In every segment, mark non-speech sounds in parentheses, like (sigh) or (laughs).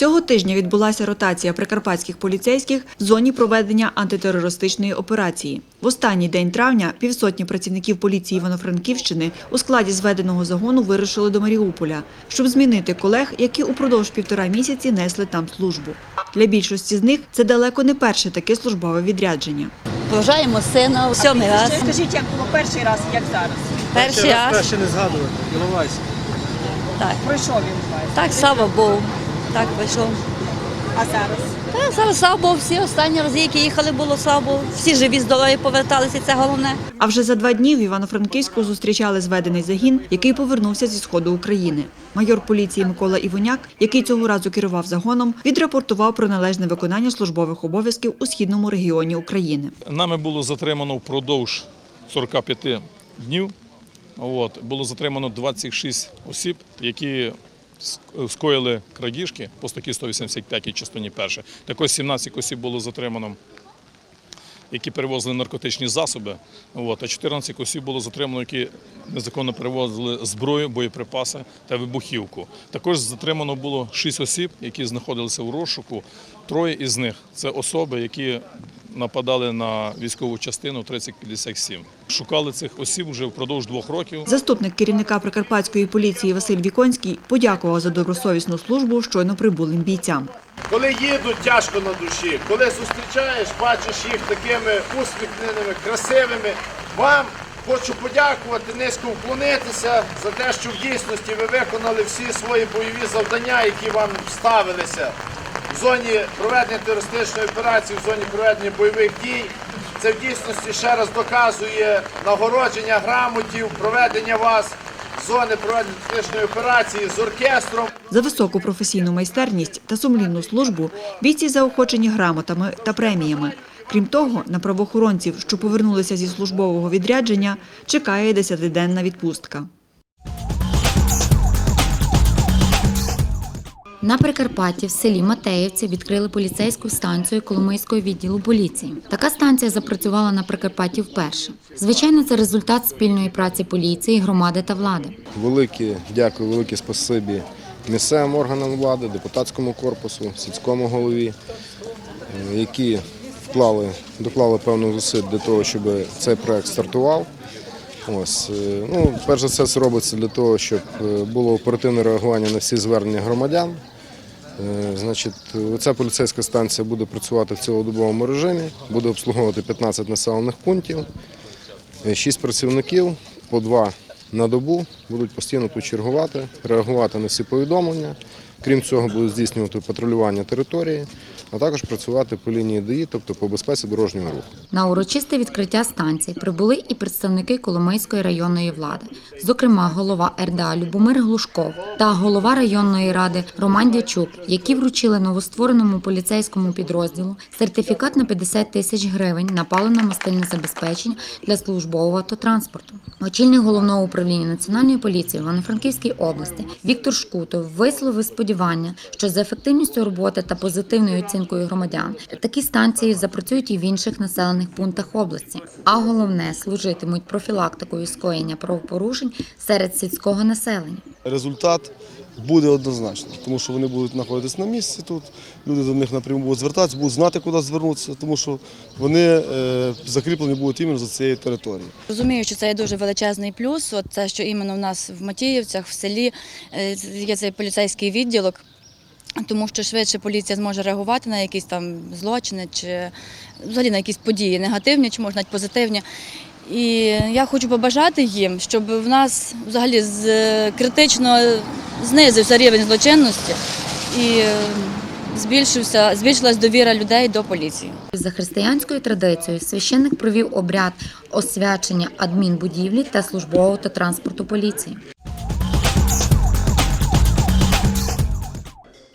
Цього тижня відбулася ротація прикарпатських поліцейських в зоні проведення антитерористичної операції. В останній день травня півсотні працівників поліції Івано-Франківщини у складі зведеного загону вирушили до Маріуполя, щоб змінити колег, які упродовж півтора місяці несли там службу. Для більшості з них це далеко не перше таке службове відрядження. Проважаємо сина у сьомий раз. Скажіть, як було перший раз, як зараз? Перший раз. Краще не згадувати, Іловайськ. Так, Пройшов він так, слава Богу. Так вийшов. А зараз? Так, зараз слава Богу, всі останні рази, які їхали, було слава Богу. Всі живі, здорові поверталися, це головне. А вже за два дні в Івано-Франківську зустрічали зведений загін, який повернувся зі сходу України. Майор поліції Микола Івоняк, який цього разу керував загоном, відрапортував про належне виконання службових обов'язків у східному регіоні України. Нами було затримано впродовж 45 днів. От, було затримано 26 осіб, які скоїли крадіжки по статті 185 частині 1. Також 17 осіб було затримано, які перевозили наркотичні засоби. А 14 осіб було затримано, які незаконно перевозили зброю, боєприпаси та вибухівку. Також затримано було 6 осіб, які знаходилися у розшуку. Троє із них це особи, які нападали на військову частину 3057. Шукали цих осіб вже впродовж двох років. Заступник керівника прикарпатської поліції Василь Віконський подякував за добросовісну службу щойно прибулим бійцям. Коли їдуть тяжко на душі, коли зустрічаєш, бачиш їх такими усміхненими, красивими. Вам хочу подякувати, низько вклонитися за те, що в дійсності ви виконали всі свої бойові завдання, які вам ставилися в зоні проведення терористичної операції, в зоні проведення бойових дій. Це в дійсності ще раз доказує нагородження грамотів, проведення вас зони проведення терористичної операції з оркестром. За високу професійну майстерність та сумлінну службу бійці заохочені грамотами та преміями. Крім того, на правоохоронців, що повернулися зі службового відрядження, чекає десятиденна відпустка. На Прикарпатті в селі Матеївці відкрили поліцейську станцію Коломийського відділу поліції. Така станція запрацювала на Прикарпатті вперше. Звичайно, це результат спільної праці поліції, громади та влади. Велике дякую, велике спасибі місцевим органам влади, депутатському корпусу, сільському голові, е, які вклали, доклали певних зусиль для того, щоб цей проект стартував. Ось, е, ну, перш за все, це робиться для того, щоб е, було оперативне реагування на всі звернення громадян. Е, Значить, ця поліцейська станція буде працювати в цілодобовому режимі, буде обслуговувати 15 населених пунктів. Е, Шість працівників по два на добу будуть постійно тут чергувати, реагувати на всі повідомлення. Крім цього, будуть здійснювати патрулювання території, а також працювати по лінії ДІ, тобто по безпеці дорожнього руху. На урочисте відкриття станції прибули і представники Коломийської районної влади, зокрема голова РДА Любомир Глушков та голова районної ради Роман Дячук, які вручили новоствореному поліцейському підрозділу сертифікат на 50 тисяч гривень на паливно-мастильне забезпечення для службового автотранспорту. Очільник головного управління національної поліції Івано-Франківській області Віктор Шкутов висловив сподівання, що за ефективністю роботи та позитивною оцінкою громадян такі станції запрацюють і в інших населених пунктах області. А головне служитимуть профілактикою скоєння правопорушень серед сільського населення. результат буде однозначно, тому що вони будуть знаходитись на місці тут, люди до них напряму будуть звертатися, будуть знати, куди звернутися, тому що вони е, закріплені будуть іменно за цією територією. Розумію, що це є дуже величезний плюс. От це, що іменно в нас в Матіївцях, в селі е, є цей поліцейський відділок. Тому що швидше поліція зможе реагувати на якісь там злочини чи взагалі на якісь події негативні, чи може навіть позитивні. І я хочу побажати їм, щоб в нас взагалі з- критично знизився рівень злочинності і е, збільшився, збільшилась довіра людей до поліції. За християнською традицією священник провів обряд освячення адмінбудівлі та службового та транспорту поліції.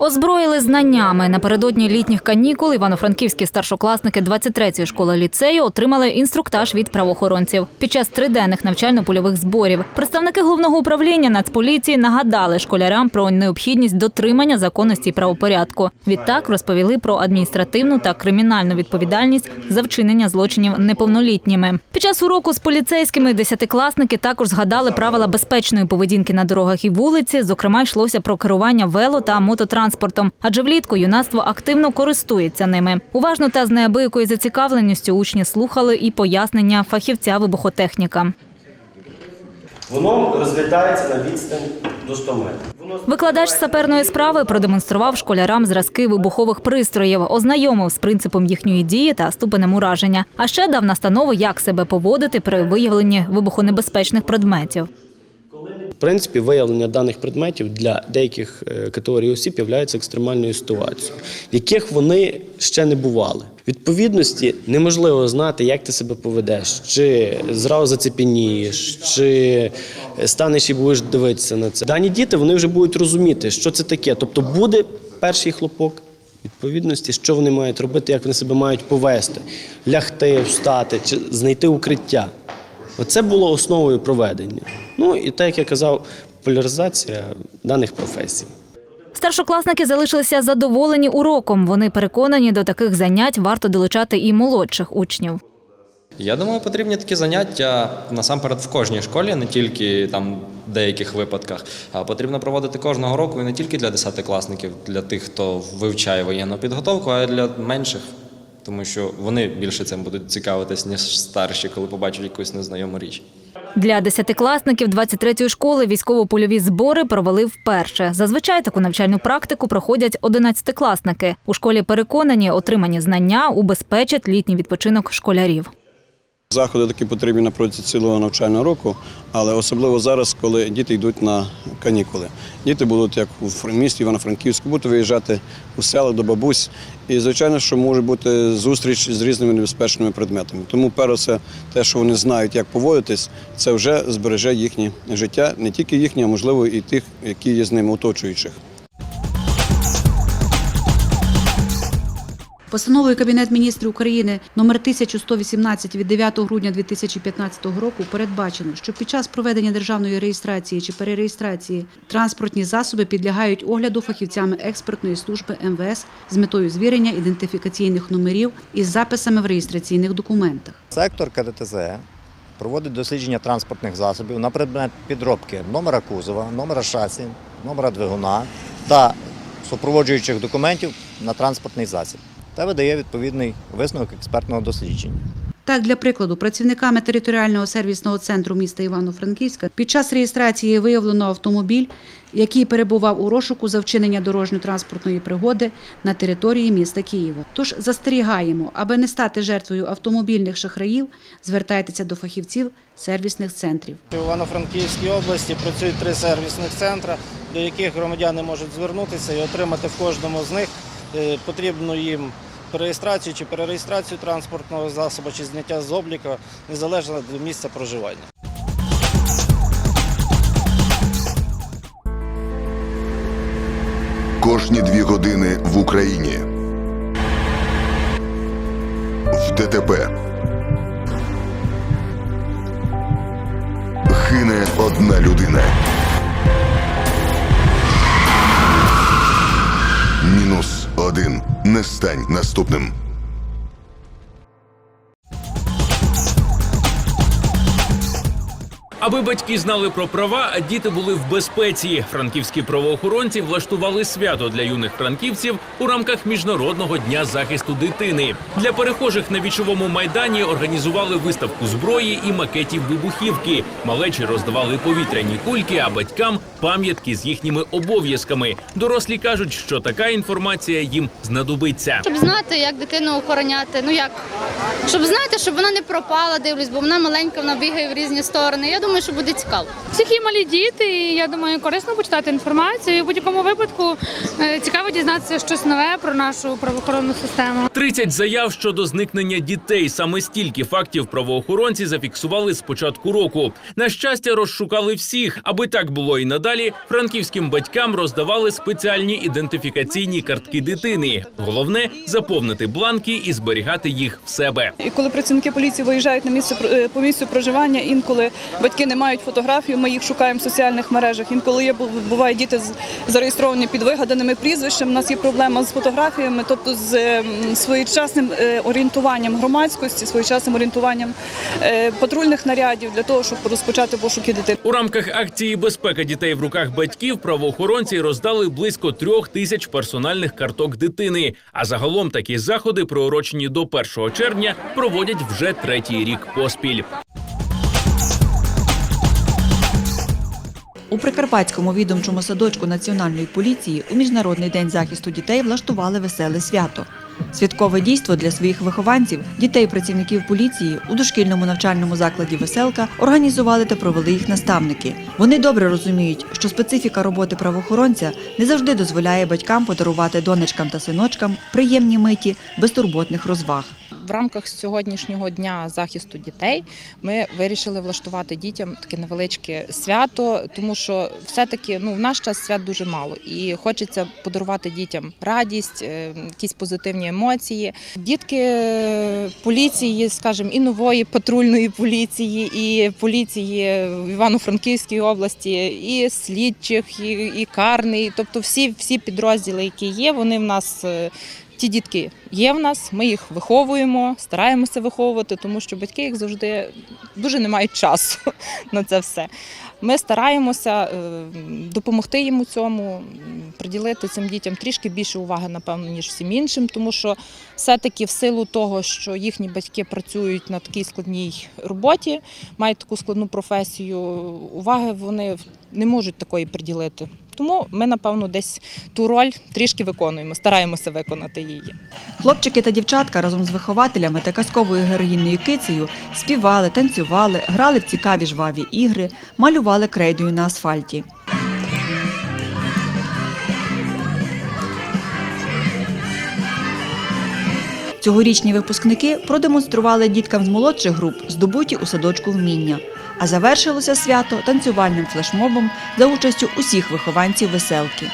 Озброїли знаннями. Напередодні літніх канікул івано-франківські старшокласники 23-ї школи ліцею отримали інструктаж від правоохоронців. Під час триденних навчально-польових зборів представники головного управління Нацполіції нагадали школярам про необхідність дотримання законності і правопорядку. Відтак розповіли про адміністративну та кримінальну відповідальність за вчинення злочинів неповнолітніми. Під час уроку з поліцейськими десятикласники також згадали правила безпечної поведінки на дорогах і вулиці. Зокрема, йшлося про керування вело та мототранспортом транспортом, адже влітку юнацтво активно користується ними. Уважно та з неабиякою зацікавленістю учні слухали і пояснення фахівця вибухотехніка. Воно розглядається на відстань до 100 метрів. Викладач саперної справи продемонстрував школярам зразки вибухових пристроїв, ознайомив з принципом їхньої дії та ступенем ураження. А ще дав настанову, як себе поводити при виявленні вибухонебезпечних предметів. Принципі, виявлення даних предметів для деяких е, категорій осіб є екстремальною ситуацією, в яких вони ще не бували. Відповідності неможливо знати, як ти себе поведеш, чи зразу зацепенієш, чи станеш і будеш дивитися на це. Дані діти вони вже будуть розуміти, що це таке. Тобто буде перший хлопок. Відповідності, що вони мають робити, як вони себе мають повести, лягти, встати чи знайти укриття. Оце було основою проведення. Ну і так як я казав, популяризація даних професій. Старшокласники залишилися задоволені уроком. Вони переконані, до таких занять варто долучати і молодших учнів. Я думаю, потрібні такі заняття насамперед в кожній школі, не тільки там в деяких випадках. А потрібно проводити кожного року і не тільки для десятикласників, для тих, хто вивчає воєнну підготовку, а й для менших, тому що вони більше цим будуть цікавитись, ніж старші, коли побачать якусь незнайому річ. Для десятикласників 23-ї школи військово-польові збори провели вперше. Зазвичай таку навчальну практику проходять одинадцятикласники. У школі переконані, отримані знання убезпечать літній відпочинок школярів. Заходи такі потрібні на протязі цілого навчального року, але особливо зараз, коли діти йдуть на канікули. Діти будуть, як у місті Івано-Франківську, будуть виїжджати у села до бабусь. І, звичайно, що може бути зустріч з різними небезпечними предметами. Тому, перше, те, що вони знають, як поводитись, це вже збереже їхнє життя, не тільки їхнє, а можливо і тих, які є з ними оточуючих. Постановою Кабінет міністрів України номер 1118 від 9 грудня 2015 року передбачено, що під час проведення державної реєстрації чи перереєстрації транспортні засоби підлягають огляду фахівцями експертної служби МВС з метою звірення ідентифікаційних номерів із записами в реєстраційних документах. Сектор КДТЗ проводить дослідження транспортних засобів на предмет підробки номера кузова, номера шасі, номера двигуна та супроводжуючих документів на транспортний засіб та видає відповідний висновок експертного дослідження. Так, для прикладу, працівниками територіального сервісного центру міста Івано-Франківська під час реєстрації виявлено автомобіль, який перебував у розшуку за вчинення дорожньо-транспортної пригоди на території міста Києва. Тож застерігаємо, аби не стати жертвою автомобільних шахраїв, звертайтеся до фахівців сервісних центрів. В Івано-Франківській області працюють три сервісних центри, до яких громадяни можуть звернутися і отримати в кожному з них е, потрібну їм реєстрацію чи перереєстрацію транспортного засобу, чи зняття з обліку, незалежно від місця проживання. Кожні дві години в Україні. В ДТП. Гине одна людина. Один. Не стань наступним. Аби батьки знали про права, а діти були в безпеці. Франківські правоохоронці влаштували свято для юних франківців у рамках міжнародного дня захисту дитини. Для перехожих на вічовому майдані організували виставку зброї і макетів вибухівки. Малечі роздавали повітряні кульки, а батькам пам'ятки з їхніми обов'язками. Дорослі кажуть, що така інформація їм знадобиться. Щоб знати, як дитину охороняти, ну як щоб знати, щоб вона не пропала, дивлюсь, бо вона маленька, вона бігає в різні сторони. Я думаю, що буде цікаво. Всіх є малі діти, і я думаю, корисно почитати інформацію. І в будь-якому випадку е, цікаво дізнатися щось нове про нашу правоохоронну систему. 30 заяв щодо зникнення дітей. Саме стільки фактів правоохоронці зафіксували з початку року. На щастя, розшукали всіх. Аби так було і надалі, франківським батькам роздавали спеціальні ідентифікаційні картки дитини. Головне заповнити бланки і зберігати їх в себе. І коли працівники поліції виїжджають на місце е, по місцю проживання, інколи батьки не мають фотографій, ми їх шукаємо в соціальних мережах. Інколи є буває діти зареєстровані під вигаданими прізвищами. У нас є проблема з фотографіями, тобто з ем, своєчасним е, орієнтуванням громадськості, своєчасним орієнтуванням е, патрульних нарядів для того, щоб розпочати пошуки дитини. У рамках акції Безпека дітей в руках батьків правоохоронці роздали близько трьох тисяч персональних карток дитини. А загалом такі заходи, приурочені до 1 червня, проводять вже третій рік поспіль. У Прикарпатському відомчому садочку Національної поліції у Міжнародний день захисту дітей влаштували веселе свято. Святкове дійство для своїх вихованців, дітей працівників поліції у дошкільному навчальному закладі Веселка організували та провели їх наставники. Вони добре розуміють, що специфіка роботи правоохоронця не завжди дозволяє батькам подарувати донечкам та синочкам приємні миті безтурботних розваг. В рамках сьогоднішнього дня захисту дітей ми вирішили влаштувати дітям таке невеличке свято, тому що все-таки ну в наш час свят дуже мало, і хочеться подарувати дітям радість, е, якісь позитивні емоції. Дітки е, поліції, скажімо, і нової патрульної поліції, і поліції в Івано-Франківській області, і слідчих, і, і карний, тобто всі, всі підрозділи, які є, вони в нас. Ті дітки є в нас, ми їх виховуємо, стараємося виховувати, тому що батьки їх завжди дуже не мають часу (laughs) на це все. Ми стараємося е, допомогти їм у цьому, приділити цим дітям трішки більше уваги, напевно, ніж всім іншим, тому що все-таки в силу того, що їхні батьки працюють на такій складній роботі, мають таку складну професію, уваги вони не можуть такої приділити. Тому ми, напевно, десь ту роль трішки виконуємо, стараємося виконати її. Хлопчики та дівчатка разом з вихователями та казковою героїною кицею співали, танцювали, грали в цікаві жваві ігри, малювали крейдою на асфальті. Цьогорічні випускники продемонстрували діткам з молодших груп здобуті у садочку вміння. А завершилося свято танцювальним флешмобом за участю усіх вихованців веселки.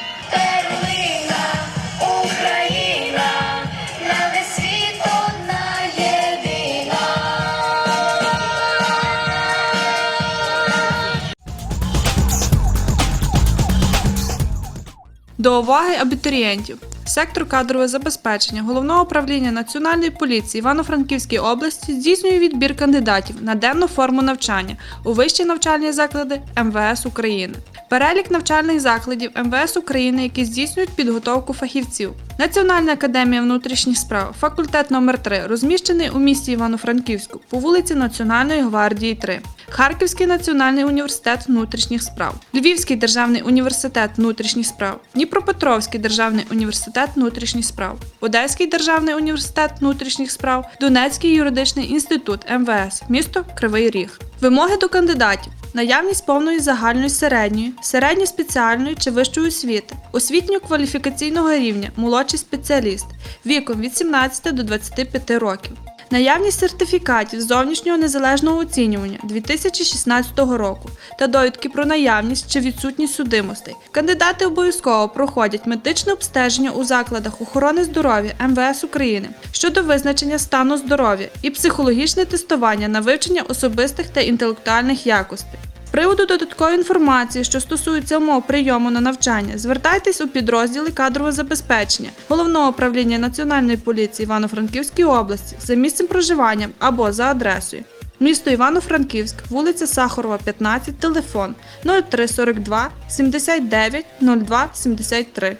До уваги абітурієнтів. Сектор кадрове забезпечення Головного управління Національної поліції Івано-Франківської області здійснює відбір кандидатів на денну форму навчання у вищі навчальні заклади МВС України. Перелік навчальних закладів МВС України, які здійснюють підготовку фахівців. Національна академія внутрішніх справ, факультет номер 3 розміщений у місті Івано-Франківську по вулиці Національної гвардії 3. Харківський національний університет внутрішніх справ, Львівський державний університет внутрішніх справ, Дніпропетровський державний університет внутрішніх справ, Одеський державний університет внутрішніх справ, Донецький юридичний інститут МВС, місто Кривий Ріг. Вимоги до кандидатів. Наявність повної загальної середньої, середньої спеціальної чи вищої освіти, освітньо-кваліфікаційного рівня, молодший спеціаліст, віком від 17 до 25 років. Наявність сертифікатів зовнішнього незалежного оцінювання 2016 року та довідки про наявність чи відсутність судимостей. Кандидати обов'язково проходять медичне обстеження у закладах охорони здоров'я МВС України щодо визначення стану здоров'я і психологічне тестування на вивчення особистих та інтелектуальних якостей. Приводу додаткової інформації, що стосується умов прийому на навчання, звертайтесь у підрозділи кадрове забезпечення Головного управління Національної поліції Івано-Франківської області за місцем проживання або за адресою. Місто Івано-Франківськ, вулиця Сахарова, 15, телефон 0342 79 02 73.